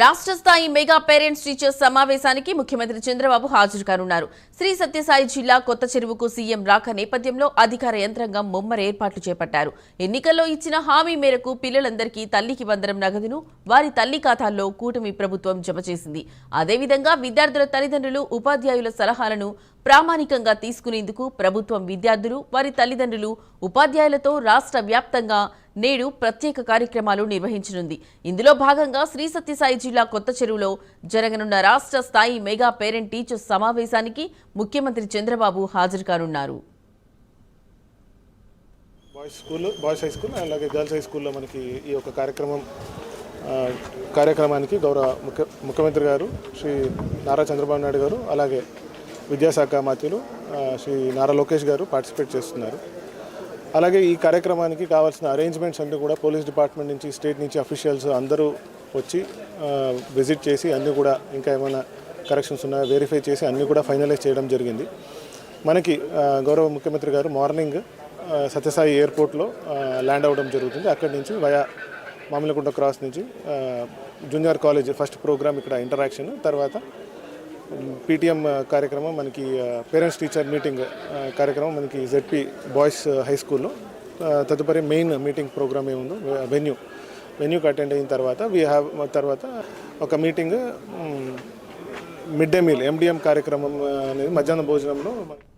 రాష్ట్ర స్థాయి mega parents teachers సమావేశానికి ముఖ్యమంత్రి చంద్రబాబు హాజరు కానున్నారు. శ్రీ సత్యసాయి జిల్లా కొత్త చెరువుకు సీఎం రాక నేపథ్యంలో అధికార యంత్రాంగం ముమ్మర ఏర్పాట్లు చేపట్టారు. ఎన్నికల్లో ఇచ్చిన హామీ మేరకు పిల్లలందరికీ తల్లికి వందరం నగదును వారి తల్లి ఖాతాల్లో కూటమి ప్రభుత్వం జమ చేసింది. అదేవిధంగా విద్యార్థుల తల్లిదండ్రులు ఉపాధ్యాయుల సలహాలను ప్రామాణికంగా తీసుకునేందుకు ప్రభుత్వం విద్యార్థులు వారి తల్లిదండ్రులు ఉపాధ్యాయులతో రాష్ట్ర వ్యాప్తంగా నేడు ప్రత్యేక కార్యక్రమాలు నిర్వహించనుంది. ఇందులో భాగంగా శ్రీ సత్యసాయి జిల్లా కొత్త చెరువులో జరగనున్న రాష్ట్ర స్థాయి మెగా పేరెంట్ టీచర్స్ సమావేశానికి ముఖ్యమంత్రి చంద్రబాబు హాజరు కానున్నారు. Boys school boys high school అలాగే గర్ల్స్ హై స్కూల్లో మనకి ఈ యొక్క కార్యక్రమం కార్యక్రమానికి గౌరవ ముఖ్య ముఖ్యమంత్రి గారు శ్రీ నారా చంద్రబాబు నాయుడు గారు అలాగే విద్యాశాఖ మాత్యులు శ్రీ నారా లోకేష్ గారు పార్టిసిపేట్ చేస్తున్నారు. అలాగే ఈ కార్యక్రమానికి కావాల్సిన అరేంజ్మెంట్స్ అన్నీ కూడా పోలీస్ డిపార్ట్మెంట్ నుంచి స్టేట్ నుంచి అఫీషియల్స్ అందరూ వచ్చి విజిట్ చేసి అన్నీ కూడా ఇంకా ఏమైనా కరెక్షన్స్ ఉన్నాయో వెరిఫై చేసి అన్నీ కూడా ఫైనలైజ్ చేయడం జరిగింది. మనకి గౌరవ ముఖ్యమంత్రి గారు మార్నింగ్ సత్యసాయి ఎయిర్పోర్ట్లో ల్యాండ్ అవ్వడం జరుగుతుంది. అక్కడి నుంచి వయా మామిలకుంట క్రాస్ నుంచి జూనియర్ కాలేజ్ ఫస్ట్ ప్రోగ్రామ్ ఇక్కడ ఇంటరాక్షన్ తర్వాత పీటీఎం కార్యక్రమం మనకి పేరెంట్స్ టీచర్ మీటింగ్ కార్యక్రమం మనకి జెడ్పీ బాయ్స్ హై స్కూల్లో తదుపరి మెయిన్ మీటింగ్ ప్రోగ్రామ్ ఏముందో వెన్యూ. వెన్యూకి అటెండ్ అయిన తర్వాత వీ హ్యావ్ తర్వాత ఒక meeting mid day meal MDM కార్యక్రమం అనేది మధ్యాహ్న భోజనంలో